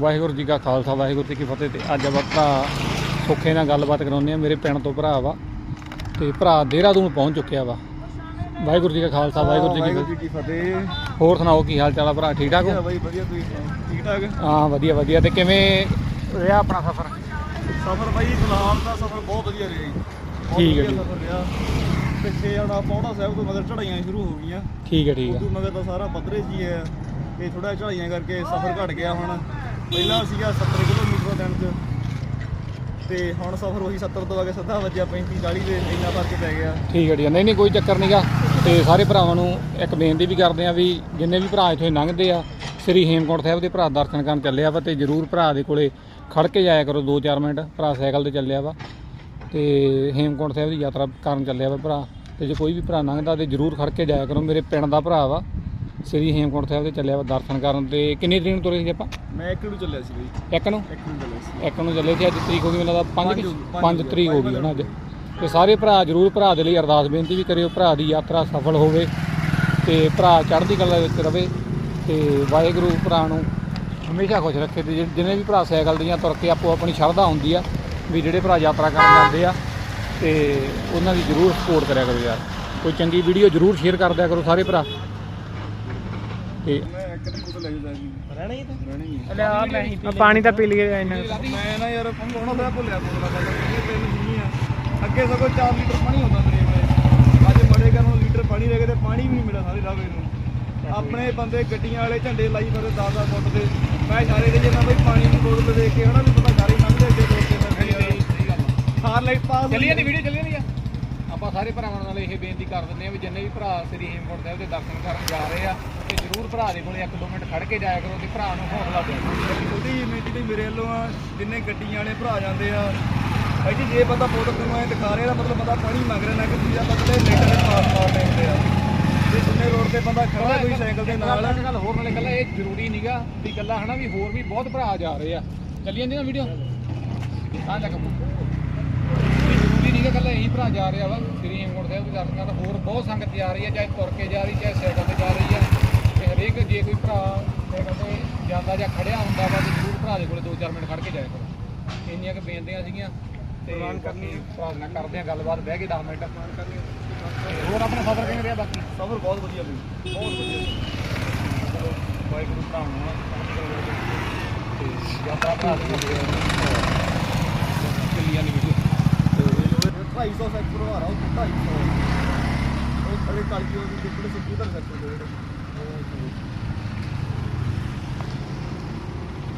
ਵਾਹਿਗੁਰੂ ਜੀ ਕਾ ਖਾਲਸਾ ਵਾਹਿਗੁਰੂ ਜੀ ਕੀ ਫਤਿਹ ਤੇ ਅੱਜ ਆਪਾਂ ਭਰਾ ਸੁੱਖੇ ਨਾਲ ਗੱਲਬਾਤ ਕਰਾਉਂਦੇ ਆ ਮੇਰੇ ਪਿੰਡ ਤੋਂ ਭਰਾ ਵਾ ਤੇ ਭਰਾ ਦੇਹਰਾਦੂਨ ਪਹੁੰਚ ਚੁੱਕਿਆ ਵਾ। ਵਾਹਿਗੁਰੂ ਜੀ ਕਾ ਖਾਲਸਾ ਵਾਹਿਗੁਰੂ ਜੀ ਕੀ ਫਤਿਹ। ਹੋਰ ਸੁਣਾਓ ਕੀ ਹਾਲ ਚਾਲ ਆ ਭਰਾ? ਠੀਕ ਠਾਕ ਹੋ? ਬਾਈ ਵਧੀਆ ਤੁਸੀਂ ਠੀਕ ਠਾਕ? ਹਾਂ ਵਧੀਆ ਵਧੀਆ। ਤੇ ਕਿਵੇਂ ਰਿਹਾ ਆਪਣਾ ਸਫ਼ਰ? ਸਫ਼ਰ ਬਾਈ ਗੁਲਾਮ ਦਾ ਸਫ਼ਰ ਬਹੁਤ ਵਧੀਆ ਰਿਹਾ ਜੀ। ਠੀਕ ਹੈ ਜੀ। ਪਿੱਛੇ ਆਉਣਾ ਪੌੜਾ ਸਾਹਿਬ ਤੋਂ ਮਗਰ ਚੜਾਈਆਂ ਸ਼ੁਰੂ ਹੋ ਗਈਆਂ। ਠੀਕ ਹੈ ਠੀਕ ਹੈ। ਉਦੋਂ ਮਗਰ ਤਾਂ ਸਾਰਾ ਪੱਧਰੇ ਜੀ ਹੈ ਤੇ ਥੋੜਾ ਚੜਾਈਆਂ ਕਰਕੇ ਸਫ਼ਰ ਘਟ ਗਿਆ ਹੁਣ। ਪਹਿਲਾਂ ਸੀਗਾ 70 ਕਿਲੋਮੀਟਰ ਦਿਨ ਚ। ਤੇ ਹੁਣ ਸਫ਼ਰ ਉਹੀ 70 ਤੋਂ ਆ ਕੇ ਸਿੱਧਾ ਵੱਜਿਆ 35 40 ਦੇ ਇੰਨਾ ਫ਼ਰਕ ਪੈ ਗਿਆ। ਠੀਕ ਹੈ ਠੀਕ ਹੈ ਨਹੀਂ ਨਹੀਂ, ਕੋਈ ਚੱਕਰ ਨਹੀਂਗਾ ਤੇ ਸਾਰੇ ਭਰਾਵਾਂ ਨੂੰ ਇੱਕ ਬੇਨਤੀ ਵੀ ਕਰਦੇ ਆ ਵੀ ਜਿੰਨੇ ਵੀ ਭਰਾ ਇੱਥੇ ਲੰਘਦੇ ਆ, ਸ੍ਰੀ ਹੇਮਕੁੰਟ ਸਾਹਿਬ ਦੇ ਭਰਾ ਦਰਸ਼ਨ ਕਰਨ ਚੱਲਿਆ ਵਾ ਤੇ ਜਰੂਰ ਭਰਾ ਦੇ ਕੋਲੇ ਖੜ ਕੇ ਜਾਇਆ ਕਰੋ 2-4 ਮਿੰਟ। ਭਰਾ ਸਾਈਕਲ ਤੇ ਚੱਲਿਆ ਵਾ ਤੇ ਹੇਮਕੁੰਟ ਸਾਹਿਬ ਦੀ ਯਾਤਰਾ ਕਰਨ ਚੱਲਿਆ ਵਾ ਭਰਾ। ਤੇ ਜੇ ਕੋਈ ਵੀ ਭਰਾ ਲੰਘਦਾ ਤੇ ਜਰੂਰ ਖੜ ਕੇ ਜਾਇਆ ਕਰੋ। ਮੇਰੇ ਪਿੰਡ ਦਾ ਭਰਾ ਵਾ। ਸ੍ਰੀ ਹੇਮਕੁੰਟ ਸਾਹਿਬ ਦੇ ਚੱਲਿਆ ਵਾ ਦਰਸ਼ਨ ਕਰਨ ਤੇ ਕਿੰਨੀ ਤਰੀਕ ਨੂੰ ਤੁਰੇ ਸੀ ਆਪਾਂ? ਮੈਂ ਇੱਕ ਨੂੰ ਚੱਲਿਆ ਸੀ ਬਈ। ਇੱਕ ਨੂੰ? ਇੱਕ ਨੂੰ ਚੱਲਿਆ ਸੀ। ਇੱਕ ਨੂੰ ਚੱਲੇ ਸੀ ਅੱਜ ਤਰੀਕ ਹੋ ਗਈ ਮੈਨੂੰ ਲੱਗਦਾ ਪੰਜ 5 ਹੋ ਗਈ, ਪੰਜ 5 ਹੋ ਗਈ, ਤਰੀਕ ਹੋ ਗਈ ਹੈ ਨਾ ਅੱਜ। ਤੇ ਸਾਰੇ ਭਰਾ ਜਰੂਰ ਭਰਾ ਦੇ ਲਈ ਅਰਦਾਸ ਬੇਨਤੀ ਵੀ ਕਰਿਓ ਭਰਾ ਦੀ ਯਾਤਰਾ ਸਫਲ ਹੋਵੇ ਤੇ ਭਰਾ ਚੜ੍ਹਦੀ ਕਲਾ ਵਿੱਚ ਰਵੇ ਤੇ ਵਾਹਿਗੁਰੂ ਭਰਾ ਨੂੰ ਹਮੇਸ਼ਾ ਖੁਸ਼ ਰੱਖੇ ਤੇ ਜਿ- ਜਿੰਨੇ ਵੀ ਭਰਾ ਸਾਈਕਲ ਦੀਆਂ ਤੁਰ ਕੇ ਆਪੋ ਆਪਣੀ ਸ਼ਰਧਾ ਹੁੰਦੀ ਆ ਵੀ ਜਿਹੜੇ ਭਰਾ ਯਾਤਰਾ ਕਰਨ ਜਾਂਦੇ ਆ ਤੇ ਉਹਨਾਂ ਦੀ ਜਰੂਰ ਸਪੋਰਟ ਕਰਿਆ ਕਰੋ ਯਾਰ। ਕੋਈ ਚੰਗੀ ਵੀਡੀਓ ਜਰੂਰ ਸ਼ੇਅਰ ਕਰ ਦਿਆ ਕਰੋ ਸਾਰੇ ਭਰਾ। ਤੇ ਮੈਂ ਇੱਕ ਦੀ ਬੋਤਲ ਲੈ ਜਾਂਦਾ ਜੀ ਰਹਿਣਾ ਹੀ ਤਾਂ। ਰਹਿਣਾ ਹੀ ਹੈ। ਲਿਆ ਮੈਂ ਹੀ ਆ ਪਾਣੀ ਤਾਂ ਪੀ ਲਈਏ ਇੰਨਾ। ਮੈਂ ਨਾ ਯਾਰ ਪਹੁੰਚਾਉਣਾ ਤਾਂ। ਭੁੱਲਿਆ ਬੋਤਲਾਂ ਦਾ ਸੀਗੀਆਂ ਅੱਗੇ ਸਗੋਂ 4 ਲੀਟਰ ਪਾਣੀ ਹੁੰਦਾ ਮੇਰੇ ਕੋਲੇ। ਅੱਜ ਬੜੇ ਨੂੰ ਲੀਟਰ ਪਾਣੀ ਰਹਿ ਗਏ ਤੇ ਪਾਣੀ ਵੀ ਨਹੀਂ ਮਿਲਿਆ ਸਾਰੇ ਰਾਵੇ ਨੂੰ ਆਪਣੇ ਬੰਦੇ ਗੱਡੀਆਂ ਵਾਲੇ ਝੰਡੇ ਲਾਈ ਫਿਰਦੇ 10-10 ਫੁੱਟ ਦੇ। ਮੈਂ ਸਾਰੇ ਦੇ ਜਿੰਨਾ ਬਈ ਪਾਣੀ ਦੀ ਬੋਤਲ ਦੇਖ ਕੇ ਹਨਾ ਵੀ ਪਤਾ ਸਾਰੇ ਲੰਘਦੇ ਅੱਗੇ ਤੋੜ ਕੇ ਫਿਰਦੇ ਯਾਰ ਹਾਰ ਲਾਈਟ ਪਾਸ ਚੱਲੀ ਜਾਂਦੀ ਵੀਡੀਓ ਚੱਲੀ ਜਾਂਦੀ ਆ ਆਪਾਂ ਸਾਰੇ ਭਰਾਵਾਂ ਨਾਲ ਇਹ ਬੇਨਤੀ ਕਰ ਦਿੰਦੇ ਆ ਵੀ ਜਿੰਨੇ ਵੀ ਭਰਾ ਸ੍ਰੀ ਹੇਮਕੁੰਟ ਸਾਹਿਬ ਦੇ ਦਰਸ਼ਨ ਕਰਨ ਜਾ ਰਹੇ ਆ ਤੇ ਜਰੂਰ ਭਰਾ ਦੇ ਕੋਲੇ 1-2 ਮਿੰਟ ਖੜ ਕੇ ਜਾਇਆ ਕਰੋ ਤੇ ਭਰਾ ਨੂੰ ਹੌਸਲਾ ਦਿਓ। ਛੋਟੀ ਬੇਨਤੀ ਤੇ ਮੇਰੇ ਵੱਲੋਂ ਆ ਜਿੰਨੇ ਗੱਡੀਆਂ ਵਾਲੇ ਭਰਾ ਜਾਂਦੇ ਆ ਭਾਈ ਜੀ ਜੇ ਬੰਦਾ ਬੋਤਲ ਤੈਨੂੰ ਐ ਦਿਖਾ ਰਿਹਾ ਮਤਲਬ ਬੰਦਾ ਪਾਣੀ ਮੰਗ ਰਿਹਾ ਨਾ ਕਿ ਦੂਜਾ ਬੰਦੇ ਲੀਟਰ ਦੇ ਪਾਸ ਮਾਰਨੇ ਹੁੰਦੇ ਆ ਜੇ ਜਿੰਨੇ ਰੋਡ ਤੇ ਬੰਦਾ ਖੜਾ ਕੋਈ ਸਾਈਕਲ ਦੇ ਨਾਲ ਇੱਕ ਗੱਲ ਹੋਰ ਨਾਲੇ ਕੱਲਾ ਇਹ ਜ਼ਰੂਰੀ ਨਹੀਂਗਾ ਵੀ ਕੱਲਾ ਹਨਾ ਵੀ ਹੋਰ ਵੀ ਬਹੁਤ ਭਰਾ ਜਾ ਰਹੇ ਆ। ਚੱਲੀ ਜਾਂਦੀ ਨਾ ਵੀਡੀਓ ਆ ਜਾ ਕਬੂ ਜ਼ਰੂਰੀ ਨਹੀਂਗਾ ਕੱਲਾ ਭਰਾ ਜਾ ਰਿਹਾ ਵਾ ਸ੍ਰੀ ਹੇਮਕੁੰਟ ਸਾਹਿਬ ਦੇ ਦਰਸ਼ਨ ਕਰਨ ਹੋਰ ਬਹੁਤ ਸੰਗਤ ਜਾ ਰਹੀ ਆ ਚਾਹੇ ਤੁਰ ਕੇ ਜਾ ਰਹੀ ਚਾਹੇ ਸਾਈਕਲ ਤੇ ਜਾ ਰਹੀ ਆ ਤੇ ਹਰੇਕ ਜੇ ਕੋਈ ਭਰਾ ਸਾਈਕਲ ਤੇ ਜਾਂਦਾ ਜਾਂ ਖੜਿਆ ਹੁੰਦਾ ਵਾ ਤੇ ਜ਼ਰੂਰ ਭਰਾ ਦੇ ਕੋਲੇ 2-4 ਮਿੰਟ ਖੜ ਕੇ ਜਾਇਆ ਕਰੋ। ਇੰਨੀਆਂ ਕੁ ਬੇਨਤੀਆਂ ਸੀਗੀਆਂ ਤੇ ਕਰਨੀ ਭਰਾ ਨਾਲ ਕਰਦੇ ਆ ਗੱਲਬਾਤ ਬਹਿ ਕੇ 10 ਮਿੰਟ। ਹੋਰ ਆਪਣਾ ਸਫ਼ਰ ਕਿਵੇਂ ਰਿਹਾ ਬਾਕੀ? ਸਫ਼ਰ ਬਹੁਤ ਵਧੀਆ ਬਈ ਬਹੁਤ ਵਧੀਆ ਚਲੋ ਵਾਹਿਗੁਰੂ ਭਰਾ ਨੂੰ ਤੇ ਯਾਤਰਾ ਭਰਾ ਦੇ ਚੱਲੀ ਜਾਂਦੀ ਵੀਡੀਓ 250 ਸੈਕਟਰ ਆ ਰਹਾ, ਉਹ 250 ਉਹ ਥਲੇ ਕਾਲੀ ਉਹ ਲਿਕਵਿਡ ਸਿੱਧੀ ਦਾ ਸੈਕਟਰ ਦੇ